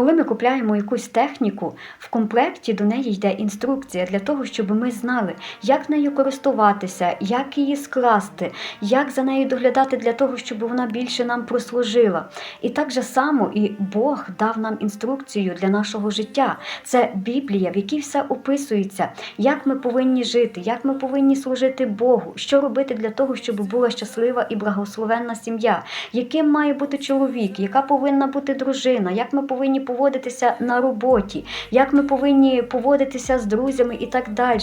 Коли ми купляємо якусь техніку, в комплекті до неї йде інструкція для того, щоб ми знали, як нею користуватися, як її скласти, як за нею доглядати для того, щоб вона більше нам прослужила. І так же само і Бог дав нам інструкцію для нашого життя. Це Біблія, в якій все описується, як ми повинні жити, як ми повинні служити Богу, що робити для того, щоб була щаслива і благословенна сім'я, яким має бути чоловік, яка повинна бути дружина, як ми повинні поводитися на роботі, як ми повинні поводитися з друзями і так далі.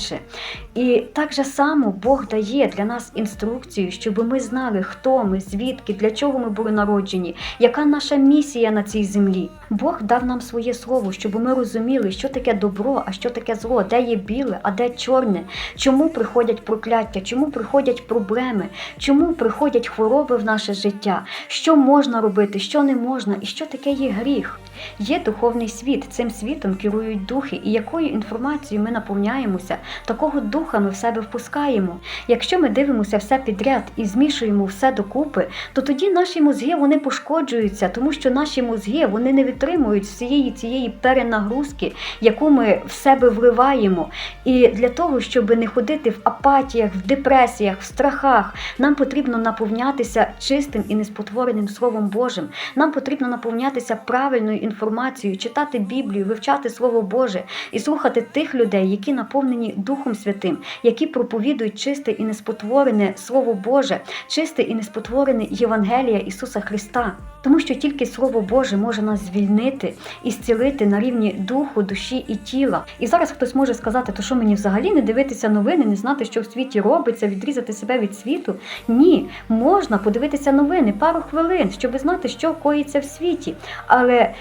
І так же само Бог дає для нас інструкцію, щоб ми знали, хто ми, звідки, для чого ми були народжені, яка наша місія на цій землі. Бог дав нам своє слово, щоб ми розуміли, що таке добро, а що таке зло, де є біле, а де чорне, чому приходять прокляття, чому приходять проблеми, чому приходять хвороби в наше життя, що можна робити, що не можна, і що таке є гріх. Є духовний світ, цим світом керують духи, і якою інформацією ми наповняємося, такого духа ми в себе впускаємо. Якщо ми дивимося все підряд і змішуємо все докупи, то тоді наші мозги вони пошкоджуються, тому що наші мозги вони не витримують всієї цієї перенагрузки, яку ми в себе вливаємо. І для того, щоб не ходити в апатіях, в депресіях, в страхах, нам потрібно наповнятися чистим і неспотвореним Словом Божим. Нам потрібно наповнятися правильною інформацією, читати Біблію, вивчати Слово Боже і слухати тих людей, які наповнені Духом Святим, які проповідують чисте і неспотворене Слово Боже, чисте і неспотворене Євангелія Ісуса Христа. Тому що тільки Слово Боже може нас звільнити і зцілити на рівні духу, душі і тіла. І зараз хтось може сказати, то що мені взагалі не дивитися новини, не знати, що в світі робиться, відрізати себе від світу. Ні, можна подивитися новини пару хвилин, щоб знати, що коїться в світі. Але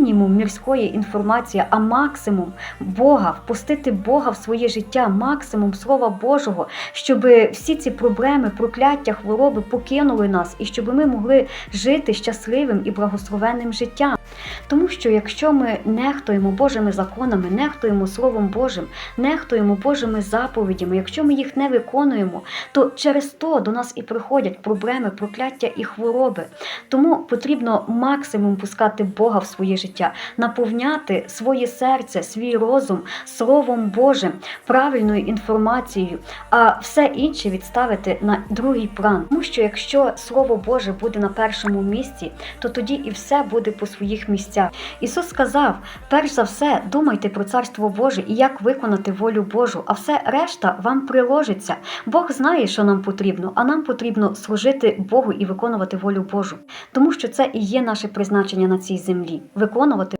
мінімум мірської інформації, а максимум Бога, впустити Бога в своє життя, максимум Слова Божого, щоб всі ці проблеми, прокляття, хвороби покинули нас, і щоб ми могли жити щасливим і благословенним життям. Тому що якщо ми нехтуємо Божими законами, нехтуємо Словом Божим, нехтуємо Божими заповідями, якщо ми їх не виконуємо, то через то до нас і приходять проблеми, прокляття і хвороби. Тому потрібно максимум пускати Бога в своє життя, наповняти своє серце, свій розум Словом Божим, правильною інформацією, а все інше відставити на другий план. Тому що якщо Слово Боже буде на першому місці, то тоді і все буде по своїх місцях. Ісус сказав: перш за все, думайте про Царство Боже і як виконати волю Божу, а все решта вам приложиться. Бог знає, що нам потрібно, а нам потрібно служити Богу і виконувати волю Божу, тому що це і є наше призначення на цій землі виконувати.